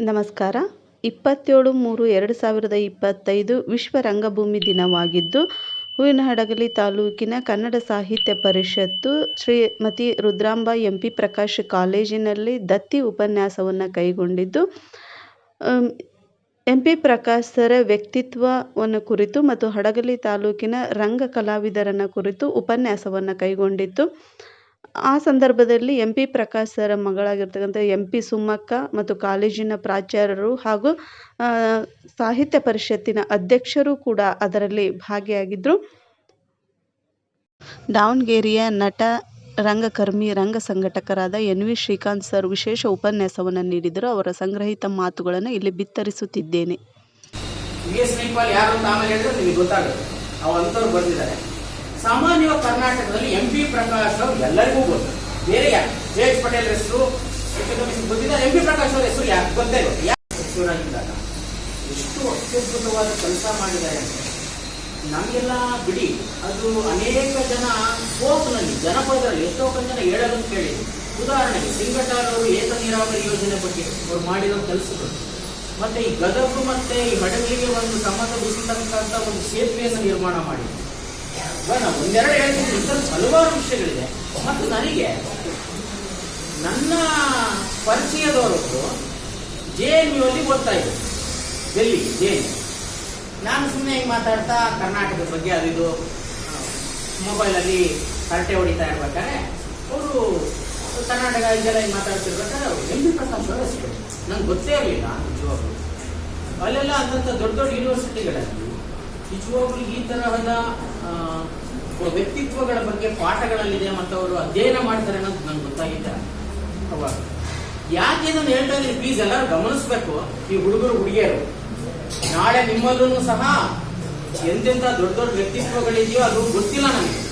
ನಮಸ್ಕಾರ. ಇಪ್ಪತ್ತೇಳು ಮೂರು ಎರಡು ಸಾವಿರದ ಇಪ್ಪತ್ತೈದು ವಿಶ್ವ ರಂಗಭೂಮಿ ದಿನವಾಗಿದ್ದು, ಹೂವಿನಹಡಗಲಿ ತಾಲೂಕಿನ ಕನ್ನಡ ಸಾಹಿತ್ಯ ಪರಿಷತ್ತು ಶ್ರೀಮತಿ ರುದ್ರಾಂಬ ಎಂ ಪಿ ಪ್ರಕಾಶ್ ಕಾಲೇಜಿನಲ್ಲಿ ದತ್ತಿ ಉಪನ್ಯಾಸವನ್ನು ಕೈಗೊಂಡಿದ್ದು ಎಂ ಪಿ ಪ್ರಕಾಶ್ ಸರ ವ್ಯಕ್ತಿತ್ವವನ್ನು ಕುರಿತು ಮತ್ತು ಹಡಗಲಿ ತಾಲೂಕಿನ ರಂಗ ಕಲಾವಿದರನ್ನು ಕುರಿತು ಉಪನ್ಯಾಸವನ್ನು ಕೈಗೊಂಡಿತ್ತು. ಆ ಸಂದರ್ಭದಲ್ಲಿ ಎಂ ಪಿ ಪ್ರಕಾಶ್ ಸರ್ ಮಗಳಾಗಿರ್ತಕ್ಕಂಥ ಎಂ ಪಿ ಸುಮ್ಮಕ್ಕ ಮತ್ತು ಕಾಲೇಜಿನ ಪ್ರಾಚಾರ್ಯರು ಹಾಗೂ ಸಾಹಿತ್ಯ ಪರಿಷತ್ತಿನ ಅಧ್ಯಕ್ಷರು ಕೂಡ ಅದರಲ್ಲಿ ಭಾಗಿಯಾಗಿದ್ದರು ದಾವಣಗೆರೆಯ ನಟ, ರಂಗಕರ್ಮಿ, ರಂಗ ಸಂಘಟಕರಾದ ಎನ್ ವಿ ಶ್ರೀಕಾಂತ್ ಸರ್ ವಿಶೇಷ ಉಪನ್ಯಾಸವನ್ನು ನೀಡಿದರು. ಅವರ ಸಂಗ್ರಹಿತ ಮಾತುಗಳನ್ನು ಇಲ್ಲಿ ಬಿತ್ತರಿಸುತ್ತಿದ್ದೇನೆ. ಯಾರು ಅಂತ ಗೊತ್ತಾಗುತ್ತೆ. ಬಂದಿದ್ದಾರೆ. ಸಾಮಾನ್ಯವಾಗಿ ಕರ್ನಾಟಕದಲ್ಲಿ ಎಂ ಪಿ ಪ್ರಕಾಶ್ ಅವರು ಎಲ್ಲರಿಗೂ ಗೊತ್ತು. ಬೇರೆ ಯಾರು? ಎಚ್ ಪಟೇಲ್ ಹೆಸರು ಗೊತ್ತಿದ್ದಾರೆ ಎಂ ಪಿ ಪ್ರಕಾಶ್ ಅವ್ರ ಹೆಸರು ಯಾಕೆ ಗೊತ್ತೇ ಯಾರು ಸಚಿವರಾಗಿದ್ದಾಗ ಎಷ್ಟು ಅತ್ಯದ್ಭುತವಾದ ಕೆಲಸ ಮಾಡಿದ್ದಾರೆ ಅಂದ್ರೆ, ನಮಗೆಲ್ಲ ಬಿಡಿ. ಅದು ಅನೇಕ ಜನ ಫೋಕ್ನಲ್ಲಿ ಜನಪದರಲ್ಲಿ ಎಷ್ಟೋ ಜನ ಹೇಳೋದನ್ನು ಕೇಳಿ. ಉದಾಹರಣೆಗೆ ಸಿಂಗಟಾರವರು ಏತ ನೀರಾವರಿ ಯೋಜನೆ ಬಗ್ಗೆ ಅವ್ರು ಮಾಡಿರೋ ಕೆಲಸಗಳು. ಮತ್ತೆ ಈ ಗದಗು ಮತ್ತೆ ಈ ಮಡಗಲಿಗೆ ಒಂದು ಸಂಬಂಧ ಬಿಸಿತಕ್ಕಂಥ ಒಂದು ಸೇತುವೆಯನ್ನು ನಿರ್ಮಾಣ ಮಾಡಿ ಇವಾಗ ಒಂದೆರಡು ಹೇಳ್ತೀನಿ. ಹಲವಾರು ವಿಷಯಗಳಿದೆ. ಮತ್ತು ನನಗೆ ನನ್ನ ಪರಿಚಯದವರೊಬ್ಬರು ಜೆ ಎನ್ ಯು ಅಲ್ಲಿ ಓದ್ತಾ ಇದ್ರು. ಡೆಲ್ಲಿ ಜೆ ಎನ್ ಯು ನಾನು ಸುಮ್ಮನೆ ಹಿಂಗೆ ಮಾತಾಡ್ತಾ ಕರ್ನಾಟಕದ ಬಗ್ಗೆ ಅದು ಇದು ಮೊಬೈಲಲ್ಲಿ ಹರಟೆ ಹೊಡಿತಾ ಇರ್ಬೇಕಾದ್ರೆ ಅವರು ಕರ್ನಾಟಕ ಇದೆಲ್ಲ ಹಿಂಗೆ ಮಾತಾಡ್ತಿರ್ಬೇಕಾದ್ರೆ ಅವರು ಎಲ್ ಬಿ ಹೆಸರು ನಂಗೆ ಗೊತ್ತೇ ಇರಲಿಲ್ಲ ನಿಜವಾಗ್ಲು. ಅಲ್ಲೆಲ್ಲ ಅಂದಂಥ ದೊಡ್ಡ ದೊಡ್ಡ ಯೂನಿವರ್ಸಿಟಿಗಳಲ್ಲಿ ನಿಜವಾಗ್ಲು ಈ ತರಹದ ವ್ಯಕ್ತಿತ್ವಗಳ ಬಗ್ಗೆ ಪಾಠಗಳಲ್ಲಿದೆ ಮತ್ತು ಅವರು ಅಧ್ಯಯನ ಮಾಡ್ತಾರೆ ಅನ್ನೋದು ನಂಗೆ ಗೊತ್ತಾಗಿದ್ದ ಅವಾಗ ಯಾಕೆ ನಾನು ಹೇಳ್ತಾ ಇದ್ದೀನಿ? ಪ್ಲೀಸ್ ಎಲ್ಲರೂ ಗಮನಿಸ್ಬೇಕು. ಈ ಹುಡುಗರು, ಹುಡುಗಿಯರು. ನಾಳೆ ನಿಮ್ಮಲ್ಲೂ ಸಹ ಎಂತೆಂತ ದೊಡ್ಡ ದೊಡ್ಡ ವ್ಯಕ್ತಿತ್ವಗಳಿದೆಯೋ ಅದು ಗೊತ್ತಿಲ್ಲ ನನಗೆ.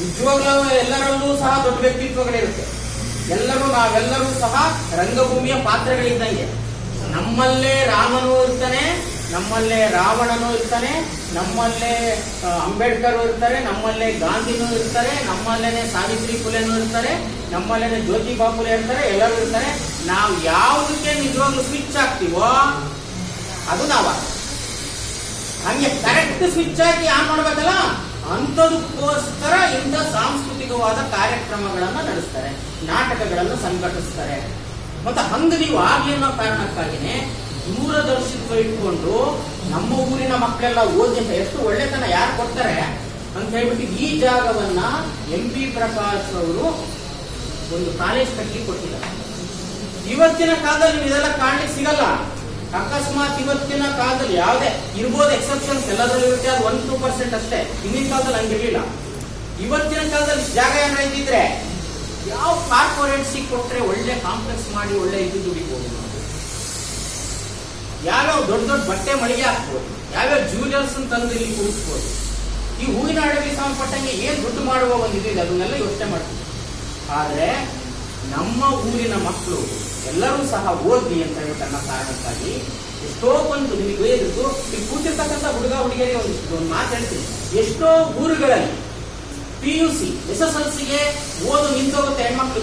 ನಿಜವಾಗ್ಲೂ ಎಲ್ಲರಲ್ಲೂ ಸಹ ದೊಡ್ಡ ವ್ಯಕ್ತಿತ್ವಗಳಿರುತ್ತೆ. ಎಲ್ಲರೂ ನಾವೆಲ್ಲರೂ ಸಹ ರಂಗಭೂಮಿಯ ಪಾತ್ರಗಳಿದ್ದಂಗೆ. ನಮ್ಮಲ್ಲೇ ರಾಮನು ಇರ್ತಾನೆ ನಮ್ಮಲ್ಲೇ ರಾವಣನು ಇರ್ತಾನೆ, ನಮ್ಮಲ್ಲೇ ಅಂಬೇಡ್ಕರ್ ಇರ್ತಾರೆ, ನಮ್ಮಲ್ಲೇ ಗಾಂಧಿನೂ ಇರ್ತಾರೆ, ನಮ್ಮಲ್ಲೇನೆ ಸಾವಿತ್ರಿ ಫುಲೆನೂ ಇರ್ತಾರೆ, ನಮ್ಮಲ್ಲೇನೆ ಜ್ಯೋತಿ ಬಾಪುಲೆ ಇರ್ತಾರೆ, ಎಲ್ಲರೂ ಇರ್ತಾರೆ. ನಾವು ಯಾವುದಕ್ಕೆ ನಿಜವಾಗ್ಲೂ ಸ್ವಿಚ್ ಆಗ್ತೀವೋ, ಅದು ನಾವ. ಹಂಗೆ ಕರೆಕ್ಟ್ ಸ್ವಿಚ್ ಆಗಿ ಆನ್ ಮಾಡ್ಬೇಕಲ್ಲ, ಅಂಥದಕ್ಕೋಸ್ಕರ ಇಂಥ ಸಾಂಸ್ಕೃತಿಕವಾದ ಕಾರ್ಯಕ್ರಮಗಳನ್ನ ನಡೆಸ್ತಾರೆ, ನಾಟಕಗಳನ್ನು ಸಂಘಟಿಸ್ತಾರೆ. ಮತ್ತೆ ಹಂಗ ನೀವು ಆಗ್ಲಿ ಅನ್ನೋ ಕಾರಣಕ್ಕಾಗಿನೇ ದೂರದರ್ಶಿತ್ವ ಇಟ್ಕೊಂಡು ನಮ್ಮ ಊರಿನ ಮಕ್ಕಳೆಲ್ಲ ಓದಿ ಅಂತ ಎಷ್ಟು ಒಳ್ಳೆತನ ಯಾರು ಕೊಡ್ತಾರೆ ಅಂತ ಹೇಳ್ಬಿಟ್ಟು ಈ ಜಾಗವನ್ನ ಎಂ ಪಿ ಪ್ರಕಾಶ್ ಅವರು ಒಂದು ಕಾಲೇಜ್ ಕಟ್ಟಿ ಕೊಟ್ಟಿದ್ದಾರೆ. ಇವತ್ತಿನ ಕಾಲದಲ್ಲಿ ಇದೆಲ್ಲ ಕಾಣ್ಲಿಕ್ಕೆ ಸಿಗಲ್ಲ. ಅಕಸ್ಮಾತ್ ಇವತ್ತಿನ ಕಾಲದಲ್ಲಿ ಯಾವುದೇ ಇರ್ಬೋದು ಎಕ್ಸೆಪ್ಷನ್ಸ್ ಎಲ್ಲದರಲ್ಲೂ ಇರುತ್ತೆ, ಅದು ಒನ್ ಟೂ ಪರ್ಸೆಂಟ್ ಅಷ್ಟೇ. ಹಿಂದಿನ ಕಾಲದಲ್ಲಿ ಹಂಗಿರ್ಲಿಲ್ಲ. ಇವತ್ತಿನ ಕಾಲದಲ್ಲಿ ಜಾಗ ಏನಾಯ್ತಿದ್ರೆ ಯಾವ ಕಾರ್ಪೊರೇಟ್ಸಿಗೆ ಕೊಟ್ರೆ ಒಳ್ಳೆ ಕಾಂಪ್ಲೆಕ್ಸ್ ಮಾಡಿ ಒಳ್ಳೆ ಇದು ದುಡಿಬಹುದು ಯಾವ್ಯಾವ ದೊಡ್ಡ ದೊಡ್ಡ ಬಟ್ಟೆ ಮಳಿಗೆ ಹಾಕ್ಬೋದು. ಯಾವ್ಯಾವ ಜ್ಯುವೆಲರ್ಸ್ ತಂದು ಇಲ್ಲಿ ಕೂರಿಸ್ಬೋದು. ಈ ಹೂವಿನ ಅಡವಿಗೆ ಸಂಬಂಧಪಟ್ಟಂಗೆ ಏನ್ ದುಡ್ಡು ಮಾಡುವ ಒಂದು ಅದನ್ನೆಲ್ಲ ಯೋಚನೆ ಮಾಡ್ತೀವಿ. ಆದ್ರೆ ನಮ್ಮ ಊರಿನ ಮಕ್ಕಳು ಎಲ್ಲರೂ ಸಹ ಓದ್ಲಿ ಅಂತ ಹೇಳಿ ತನ್ನ ಕಾರಣಕ್ಕಾಗಿ ಎಷ್ಟೋ ಒಂದು ನಿಮಗೆ ಇದು ಈ ಕೂತಿರ್ತಕ್ಕಂಥ ಹುಡುಗ ಹುಡುಗಿಯರಿಗೆ ಒಂದು ಮಾತು ಹೇಳ್ತೀನಿ. ಎಷ್ಟೋ ಊರುಗಳಲ್ಲಿ P U C S S L ಸಿಗೆ ಓದು ನಿಂತೋಗುತ್ತೆ ಹೆಣ್ಮಕ್ಳು.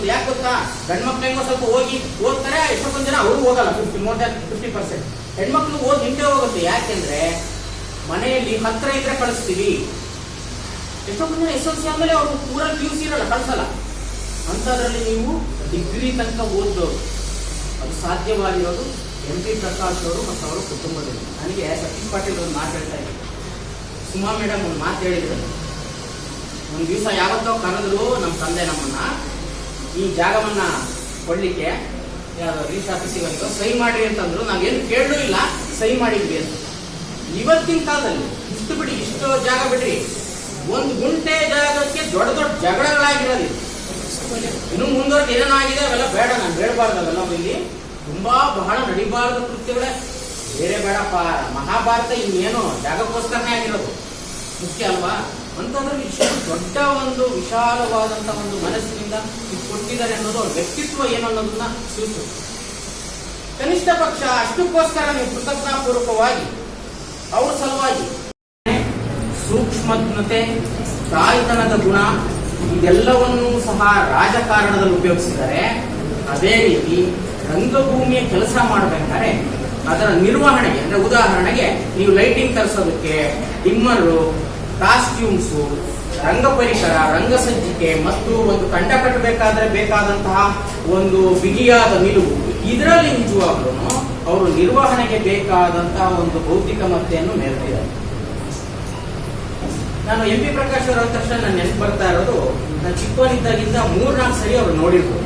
ಗೊತ್ತಾ ಗಂಡ್ಮಕ್ಳು ಹೆಂಗೋ ಸ್ವಲ್ಪ ಹೋಗಿ ಓದ್ತಾರೆ ಎಷ್ಟೊಂದು ಜನ ಅವರು ಹೋಗಲ್ಲ fifty more than fifty percent ಹೆಣ್ಮಕ್ಳು ಓದ್ ಹೋಗುತ್ತೆ, ಯಾಕೆಂದ್ರೆ ಮನೆಯಲ್ಲಿ ಹತ್ರ ಇದ್ರೆ ಕಳಿಸ್ತೀವಿ. ಎಷ್ಟೊಂದು ಜನ ಎಸ್ ಎಲ್ ಸಿ ಆಮೇಲೆ ಅವರು ಪೂರ ಪಿ ಯು ಸಿ ಇರಲ್ಲ, ಕಳಿಸಲ್ಲ. ಅಂಥದ್ರಲ್ಲಿ ನೀವು ಡಿಗ್ರಿ ತನಕ ಓದೋರು ಅದು ಸಾಧ್ಯವಾಗಿರೋದು ಎಂ ಪಿ ಪ್ರಕಾಶ್ ಅವರು ಮತ್ತು ಅವರ ಕುಟುಂಬದಲ್ಲಿ. ನನಗೆ ಸತೀಶ್ ಪಾಟೀಲ್ ಮಾತು ಹೇಳ್ತಾ ಇದ್ರು ಸುಮಾ ಮೇಡಮ್ ಒಂದು ಮಾತು ಹೇಳಿದ್ರು. ಒಂದು ದಿವಸ ಯಾವತ್ತೋ ಕರೆದ್ರು ನಮ್ಮ ತಂದೆ ನಮ್ಮನ್ನ ಈ ಜಾಗವನ್ನ ಕೊಡ್ಲಿಕ್ಕೆ ಯಾರು ರೀಸ್ ಸಹಿ ಮಾಡಿ ಅಂತಂದ್ರು. ನಾವೇನು ಕೇಳಲೂ ಇಲ್ಲ. ಸಹಿ ಮಾಡಿದ್ವಿ ಅಂತ. ಇವತ್ತಿನ ಕಾಲದಲ್ಲಿ ಇಷ್ಟು ಬಿಡಿ, ಇಷ್ಟು ಜಾಗ ಬಿಡ್ರಿ. ಒಂದು ಗುಂಟೆ ಜಾಗಕ್ಕೆ ದೊಡ್ಡ ದೊಡ್ಡ ಜಗಳಗಳಾಗಿರೋದು. ಇನ್ನು ಮುಂದುವರೆದು ಏನೇನಾಗಿದೆ ಅವೆಲ್ಲ ಬೇಡ, ನಾನು ಬೇಡಬಾರ್ದು ಅವೆಲ್ಲ ಇಲ್ಲಿ. ತುಂಬಾ ಬಹಳ ನಡಿಬಾರದ ಕೃತ್ಯಗಳೇ. ಬೇರೆ ಬೇಡಪ್ಪ. ಮಹಾಭಾರತ ಇನ್ನೇನು ಜಾಗಕ್ಕೋಸ್ಕರನೇ ಆಗಿರೋದು. ಮುಖ್ಯ ಅಲ್ವಾ? ಅಂತಂದ್ರೆ ಇಷ್ಟು ದೊಡ್ಡ ಒಂದು ವಿಶಾಲವಾದಂತ ಒಂದು ಮನಸ್ಸಿನಿಂದ ಇದು ಕೊಟ್ಟಿದ್ದಾರೆ ಅನ್ನೋದು ಅವ್ರ ವ್ಯಕ್ತಿತ್ವ ಏನು ಅನ್ನೋದನ್ನ ಸೂಚಿಸುತ್ತೆ ಕನಿಷ್ಠ ಪಕ್ಷ ಅಷ್ಟಕ್ಕೋಸ್ಕರ ನೀವು ಕೃತಜ್ಞಾಪೂರ್ವಕವಾಗಿ ಅವ್ರ ಸಲುವಾಗಿ ಸೂಕ್ಷ್ಮಜ್ಞತೆ, ತಾಯ್ತನದ ಗುಣ, ಇದೆಲ್ಲವನ್ನೂ ಸಹ ರಾಜಕಾರಣದಲ್ಲಿ ಉಪಯೋಗಿಸಿದ್ದಾರೆ ಅದೇ ರೀತಿ ರಂಗಭೂಮಿಯ ಕೆಲಸ ಮಾಡಬೇಕಾದ್ರೆ ಅದರ ನಿರ್ವಹಣೆಗೆ, ಅಂದ್ರೆ ಉದಾಹರಣೆಗೆ ನೀವು ಲೈಟಿಂಗ್ ತರಿಸೋದಕ್ಕೆ ಡಿಮ್ಮರು ಕಾಸ್ಟ್ಯೂಮ್ಸು, ರಂಗ ಪರಿಕರ ರಂಗಸಜ್ಜಿಕೆ ಮತ್ತು ಒಂದು ತಂಡ ಕಟ್ಟಬೇಕಾದ್ರೆ ಬೇಕಾದಂತಹ ಒಂದು ಬಿಗಿಯಾದ ನಿಲುವು. ಇದರಲ್ಲಿ ನಿಜವಾಗ್ಲೂ ಅವರು ನಿರ್ವಹಣೆಗೆ ಬೇಕಾದಂತಹ ಒಂದು ಭೌತಿಕ ಮತ್ತೆಯನ್ನು ಮೆರೆದಿದ್ದಾರೆ ನಾನು ಎಂ ಪಿ ಪ್ರಕಾಶ್ ಅವರ ತಕ್ಷಣ ನಾನು ನೆನಪು ಬರ್ತಾ ಇರೋದು, ನಾನು ಚಿಕ್ಕವನಿದ್ದಾಗಿಂದ ಮೂರ್ನಾಲ್ಕು ಸರಿ ಅವರು ನೋಡಿರ್ಬೋದು.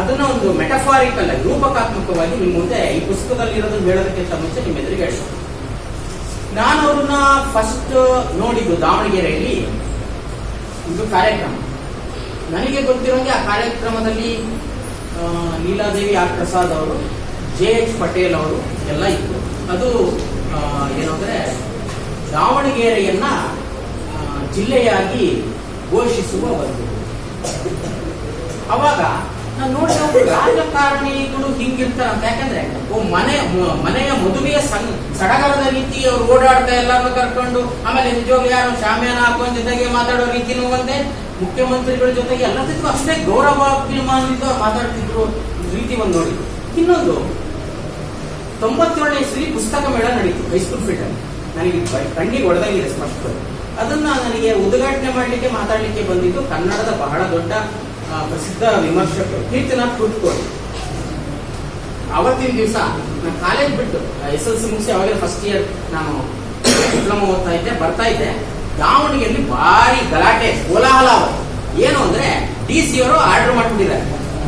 ಅದನ್ನ ಒಂದು ಮೆಟಫಾರಿಕಲ್ ಆಗಿ, ರೂಪಕಾತ್ಮಕವಾಗಿ ನಿಮ್ಮ ಮುಂದೆ ಈ ಪುಸ್ತಕದಲ್ಲಿ ಇರೋದನ್ನು ಹೇಳೋದಕ್ಕಿಂತ ಮುಂಚೆ ನಿಮ್ಮ ಎದುರಿಗೆ ಹೇಳ್ತೀನಿ. ನಾನು ಅವ್ರನ್ನ ಫಸ್ಟ್ ನೋಡಿದ್ದು ದಾವಣಗೆರೆಯಲ್ಲಿ ಒಂದು ಕಾರ್ಯಕ್ರಮ. ನನಗೆ ಗೊತ್ತಿರೋಂಗೆ ಆ ಕಾರ್ಯಕ್ರಮದಲ್ಲಿ ಲೀಲಾದೇವಿ ಆರ್ ಪ್ರಸಾದ್ ಅವರು, ಜೆ ಎಚ್ ಪಟೇಲ್ ಅವರು ಎಲ್ಲ ಇತ್ತು ಅದು ಏನಂದ್ರೆ ದಾವಣಗೆರೆಯನ್ನ ಜಿಲ್ಲೆಯಾಗಿ ಘೋಷಿಸುವ ಒಂದು. ಅವಾಗ ನಾನು ನೋಡಿದ ರಾಜಕಾರಣಿಗಳು ಹಿಂಗಿರ್ತಾರಂತ. ಯಾಕಂದ್ರೆ ಮನೆ ಮನೆಯ ಮದುವೆಯ ಸಡಗರದ ರೀತಿ ಅವ್ರು ಓಡಾಡ್ತಾ ಎಲ್ಲಾರು ಕರ್ಕೊಂಡು, ಆಮೇಲೆ ನಿಜವಾಗ್ಲೂ ಯಾರು ಶಾಮಿಯಾನ ಹಾಕೊಂಡ್ ಜೊತೆಗೆ ಮಾತಾಡೋ ರೀತಿನೂ ಒಂದೇ. ಮುಖ್ಯಮಂತ್ರಿಗಳ ಜೊತೆಗೆ ಎಲ್ಲದಕ್ಕೂ ಅಷ್ಟೇ ಗೌರವಾಭಿಮಾನದಿಂದ ಅವ್ರು ಮಾತಾಡ್ತಿದ್ರು ರೀತಿ ಒಂದು ನೋಡಿ. ಇನ್ನೊಂದು, ತೊಂಬತ್ತೇಳನೇ ಇಸ್ವಿ ಪುಸ್ತಕ ಮೇಳ ನಡೀತು ಹೈಸ್ಕೂಲ್ ಫೀಲ್ಡ್ ಅಲ್ಲಿ. ನನಗೆ ಕಣ್ಣಿಗೆ ಒಡೆದಾಗಿದೆ ಸ್ಪಷ್ಟ ಅದನ್ನ ನನಗೆ ಉದ್ಘಾಟನೆ ಮಾಡಲಿಕ್ಕೆ, ಮಾತಾಡಲಿಕ್ಕೆ ಬಂದಿದ್ದು ಕನ್ನಡದ ಬಹಳ ದೊಡ್ಡ ಪ್ರಸಿದ್ಧ ವಿಮರ್ಶಕರು ಕೀರ್ತಿನಾಥ್ ಕೂತ್ಕೊಂಡು. ಅವತ್ತಿನ ದಿವಸ ನಾನು ಕಾಲೇಜ್ ಬಿಟ್ಟು ಎಸ್ ಎಲ್ ಸಿ ಮುಗಿಸಿ ಅವಾಗ ಫಸ್ಟ್ ಇಯರ್ ನಾನು ಡಿಪ್ಲೊಮಾ ಓದ್ತಾ ಇದ್ದೆ, ಬರ್ತಾ ಇದ್ದೆ. ದಾವಣಗೆರೆಯಲ್ಲಿ ಭಾರಿ ಗಲಾಟೆ, ಕೋಲಾಹಲ. ಏನು ಅಂದ್ರೆ ಡಿ ಸಿ ಅವರು ಆರ್ಡರ್ ಮಾಡ್ಬಿಟ್ಟಿದ್ದಾರೆ.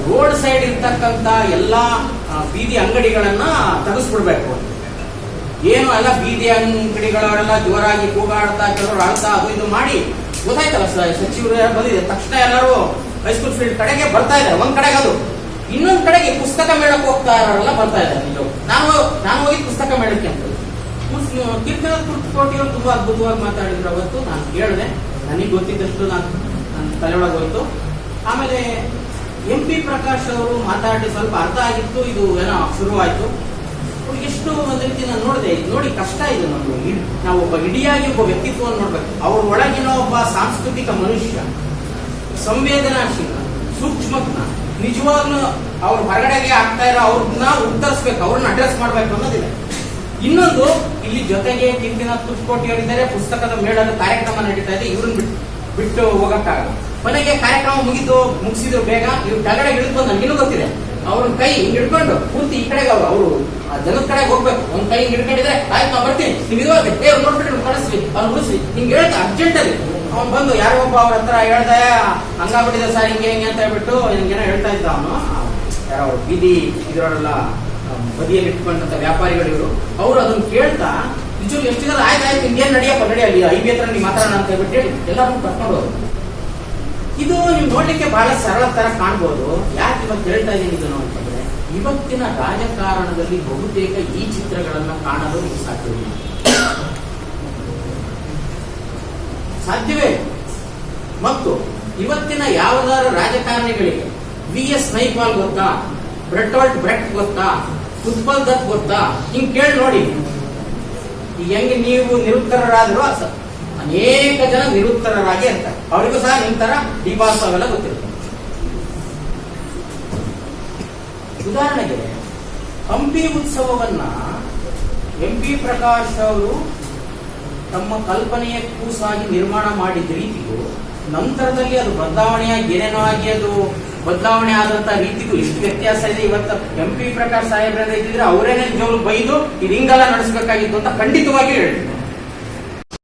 ರೋಡ್ ಸೈಡ್ ಇರ್ತಕ್ಕಂತ ಎಲ್ಲಾ ಬೀದಿ ಅಂಗಡಿಗಳನ್ನ ತೆಗೆಸ್ಬಿಡ್ಬೇಕು ಏನು ಅಲ್ಲ, ಬೀದಿ ಅಂಗಡಿಗಳವರೆಲ್ಲ ಜೋರಾಗಿ ಕೂಗಾಡ್ತಾ ಕೆಲವರು ಆಡ್ತಾ ಅದು ಇದು ಮಾಡಿ ಗೊತ್ತಾಯ್ತಲ್ಲ ಸಚಿವರು ಬಂದಿದೆ. ತಕ್ಷಣ ಎಲ್ಲರೂ ಹೈಸ್ಕೂಲ್ ಫೀಲ್ಡ್ ಕಡೆಗೆ ಬರ್ತಾ ಇದ್ದಾರೆ, ಒಂದ್ ಕಡೆಗೆ ಅದು. ಇನ್ನೊಂದ್ ಕಡೆಗೆ ಪುಸ್ತಕ ಮೇಳಕ್ಕೆ ಹೋಗ್ತಾ ಇರೋರೆಲ್ಲ ಬರ್ತಾ ಇದ್ದಾರೆ ನೀವು ನಾನು ನಾನು ಹೋಗಿ ಪುಸ್ತಕ ಮೇಳಕ್ಕೆ ಅಂತ. ಕೀರ್ತನ ಕುರ್ಕೋಟಿಯವರು ತುಂಬಾ ಅದ್ಭುತವಾಗಿ ಮಾತಾಡಿದ್ರು ಅವತ್ತು. ನಾನು ಕೇಳಿದೆ. ನನಗೆ ಗೊತ್ತಿದ್ದಷ್ಟು ನಾನು ನನ್ನ ತಲೆಯೊಳಗೆ ಹೋಯ್ತು. ಆಮೇಲೆ ಎಂ ಪಿ ಪ್ರಕಾಶ್ ಅವರು ಮಾತಾಡಿ ಸ್ವಲ್ಪ ಅರ್ಥ ಆಗಿತ್ತು, ಇದು ಏನೋ ಶುರುವಾಯ್ತು. ಎಷ್ಟು ಒಂದು ರೀತಿ ನಾನು ನೋಡಿದೆ ನೋಡಿ ಕಷ್ಟ ಇದೆ ನಮ್ಗೆ. ನಾವು ಒಬ್ಬ ಇಡಿಯಾಗಿ ಒಬ್ಬ ವ್ಯಕ್ತಿತ್ವವನ್ನು ನೋಡ್ಬೇಕು. ಅವ್ರ ಒಳಗಿನ ಒಬ್ಬ ಸಾಂಸ್ಕೃತಿಕ ಮನುಷ್ಯ ಸಂವೇದನಾಶೀಲ, ಸೂಕ್ಷ್ಮಜ್ಞ, ನಿಜವಾಗ್ಲೂ ಅವ್ರ ಹೊರಗಡೆಗೆ ಆಗ್ತಾ ಇರೋ ಅವ್ರನ್ನ ಉತ್ತರಿಸ್ಬೇಕು, ಅವ್ರನ್ನ ಅಡ್ರೆಸ್ ಮಾಡ್ಬೇಕು ಅನ್ನೋದಿದೆ. ಇನ್ನೊಂದು, ಇಲ್ಲಿ ಜೊತೆಗೆ ಕಿಂಕಿನ ತುಪ್ಪಕೋಟಿ ಹೇಳಿದ್ದಾರೆ ಪುಸ್ತಕದ ಮೇಳದ ಕಾರ್ಯಕ್ರಮ ನಡೀತಾ ಇದೆ, ಇವ್ರನ್ನ ಬಿಟ್ಟು ಬಿಟ್ಟು ಹೋಗಕ್ಕಾಗಲ್ಲ. ಕೊನೆಗೆ ಕಾರ್ಯಕ್ರಮ ಮುಗಿದು ಮುಗಿಸಿದ್ರು ಬೇಗ, ಇವ್ರು ಕೆಳಗಡೆ ಹಿಡಿದು ಬಂದು ನನಗಿನ್ನೂ ಗೊತ್ತಿದೆ. ಅವ್ರ ಕೈ ಹಿಡ್ಕೊಂಡು ಪೂರ್ತಿ ಈ ಕಡೆಗೆ ಅವ್ರು, ಅವರು ಆ ಜನದ ಕಡೆಗೆ ಹೋಗ್ಬೇಕು. ಒಂದ್ ಕೈ ಹಿಡ್ಕೊಂಡಿದ್ರೆ, ಆಯ್ತು ನಾವು ಬರ್ತೀನಿ. ನೀವು ಇವಾಗ ನೋಡ್ಬಿಟ್ಟು ಕಳಿಸ್ರಿ ಅವ್ರು ಉಳಿಸ್ರಿ. ಹಿಂಗೆ ಹೇಳ್ತಾ ಅರ್ಜೆಂಟ್ ಅಲ್ಲಿ. ಅವ್ನು ಬಂದು ಯಾರೋ ಒಬ್ಬ ಅವ್ರ ಹತ್ರ ಹೇಳ್ದೆ ಹಂಗಾಗ್ಬಿಟ್ಟಿದೆ ಸರ್, ಹಿಂಗೆ ಹಿಂಗೆ ಅಂತ ಹೇಳ್ಬಿಟ್ಟು ಹಿಂಗೇನೋ ಹೇಳ್ತಾ ಇದ್ದ ಅವನು. ಯಾರೋ ಬೀದಿ ಇದ್ರವರೆಲ್ಲ ಬದಿಯಲ್ಲಿ ಇಟ್ಕೊಂಡಂತ ವ್ಯಾಪಾರಿಗಳು ಇವರು. ಅವ್ರು ಅದನ್ನ ಕೇಳ್ತಾ ನಿಜರು ಎಷ್ಟು ಜನ ಆಯ್ತು ಆಯ್ತು, ಹಿಂಗೇನ್ ನಡಿಯಪ್ಪ, ನಡಿ ಅಲ್ಲಿ ಐಬಿ ಹತ್ರ ನೀವು ಮಾತಾಡೋಣ ಅಂತ ಹೇಳ್ಬಿಟ್ಟು ಹೇಳಿ ಎಲ್ಲರೂ ಕರ್ಕೊಂಡು ಇದು ನೀವು ನೋಡ್ಲಿಕ್ಕೆ ಬಹಳ ಸರಳ ತರ ಕಾಣ್ಬೋದು. ಯಾಕೆ ಇವತ್ತು ಹೇಳ್ತಾ ಇದ್ದೀನಿ ಇದನ್ನು ಅಂತಂದ್ರೆ, ಇವತ್ತಿನ ರಾಜಕಾರಣದಲ್ಲಿ ಬಹುತೇಕ ಈ ಚಿತ್ರಗಳನ್ನ ಕಾಣಲು ನಿಮ್ಗೆ ಸಾಧ್ಯವಿಲ್ಲ ಸಾಧ್ಯವೇ? ಮತ್ತು ಇವತ್ತಿನ ಯಾವುದಾದ್ರು ರಾಜಕಾರಣಿಗಳಿಗೆ ವಿ ಎಸ್ ನೈಪಾಲ್ ಗೊತ್ತಾ? ಬ್ರೆಟ್ವಾಲ್ಟ್ ಬ್ರೆಟ್ ಗೊತ್ತಾ? ಫುಟ್ಬಾಲ್ ದತ್ ಗೊತ್ತಾ? ಹಿಂಗ್ ಕೇಳಿ ನೋಡಿ. ಹೆಂಗೆ ನೀವು ನಿರುತ್ತರರಾದ್ರು ಅನೇಕ ಜನ ನಿರುತ್ತರರಾಗಿ ಇರ್ತಾರೆ ಅವರಿಗೂ ಸಹ ನಿಮ್ ತರ ಡಿಪಾಸ್ ಅವೆಲ್ಲ ಗೊತ್ತಿರುತ್ತೆ. ಉದಾಹರಣೆಗೆ ಹಂಪಿ ಉತ್ಸವವನ್ನ ಎಂ ಪಿ ಪ್ರಕಾಶ್ ಅವರು ತಮ್ಮ ಕಲ್ಪನೆಯ ಕೂಸಾಗಿ ನಿರ್ಮಾಣ ಮಾಡಿದ ರೀತಿಗೂ, ನಂತರದಲ್ಲಿ ಅದು ಬದಲಾವಣೆಯಾಗಿ ಏನೇನೋ ಆಗಿ ಅದು ಬದಲಾವಣೆ ಆದಂತ ರೀತಿಗೂ ಎಷ್ಟು ವ್ಯತ್ಯಾಸ ಇದೆ ಇವತ್ತು ಎಂ ಪಿ ಪ್ರಕಾಶ್ ಸಾಹೇಬ್ರೆ ಇದ್ದಿದ್ರೆ ಅವರೇನೇ ಜೋಲು ಬೈದು ಇದು ನಡೆಸಬೇಕಾಗಿತ್ತು ಅಂತ ಖಂಡಿತವಾಗಿ ಹೇಳ್ತೀನಿ.